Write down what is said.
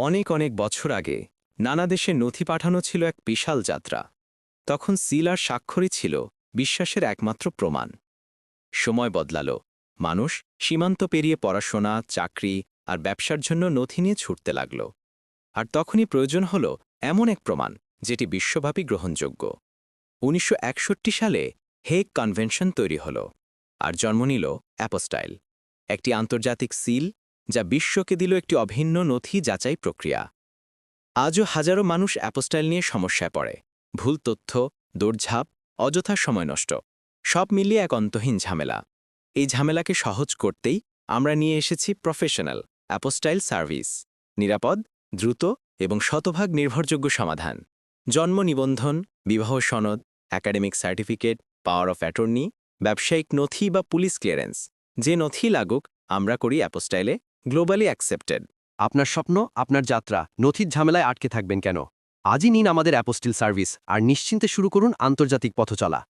অনেক অনেক বছর আগে, নানা দেশে নথি পাঠানো ছিল এক বিশাল যাত্রা। তখন সিল আর স্বাক্ষরই ছিল বিশ্বাসের একমাত্র প্রমাণ। সময় বদলাল। মানুষ সীমান্ত পেরিয়ে পড়াশোনা, চাকরি আর ব্যবসার জন্য নথি নিয়ে ছুটতে লাগল। আর তখনই প্রয়োজন হল এমন এক প্রমাণ, যেটি বিশ্বব্যাপী গ্রহণযোগ্য। উনিশশো একষট্টি সালে হেগ কনভেনশন তৈরি হল, আর জন্ম নিল অ্যাপোস্টাইল, একটি আন্তর্জাতিক সিল যা বিশ্বকে দিল একটি অভিন্ন নথি যাচাই প্রক্রিয়া। আজও হাজারো মানুষ অ্যাপোস্টাইল নিয়ে সমস্যায় পড়ে। ভুল তথ্য, দৌড়ঝাঁপ, অযথা সময় নষ্ট, সব মিলিয়ে এক অন্তহীন ঝামেলা। এই ঝামেলাকে সহজ করতেই আমরা নিয়ে এসেছি প্রফেশনাল অ্যাপোস্টাইল সার্ভিস। নিরাপদ, দ্রুত এবং শতভাগ নির্ভরযোগ্য সমাধান। জন্ম নিবন্ধন, বিবাহ সনদ, academic certificate, power of attorney, ব্যবসায়িক নথি বা পুলিশ ক্লিয়ারেন্স। যে নথি লাগুক, আমরা করি অ্যাপোস্টাইলে গ্লোবালি অ্যাকসেপ্টেড আপনার স্বপ্ন, আপনার যাত্রা, নথির ঝামেলায় আটকে থাকবেন কেন? আজই নিন আমাদের অ্যাপোস্টিল সার্ভিস আর নিশ্চিন্তে শুরু করুন আন্তর্জাতিক পথচলা।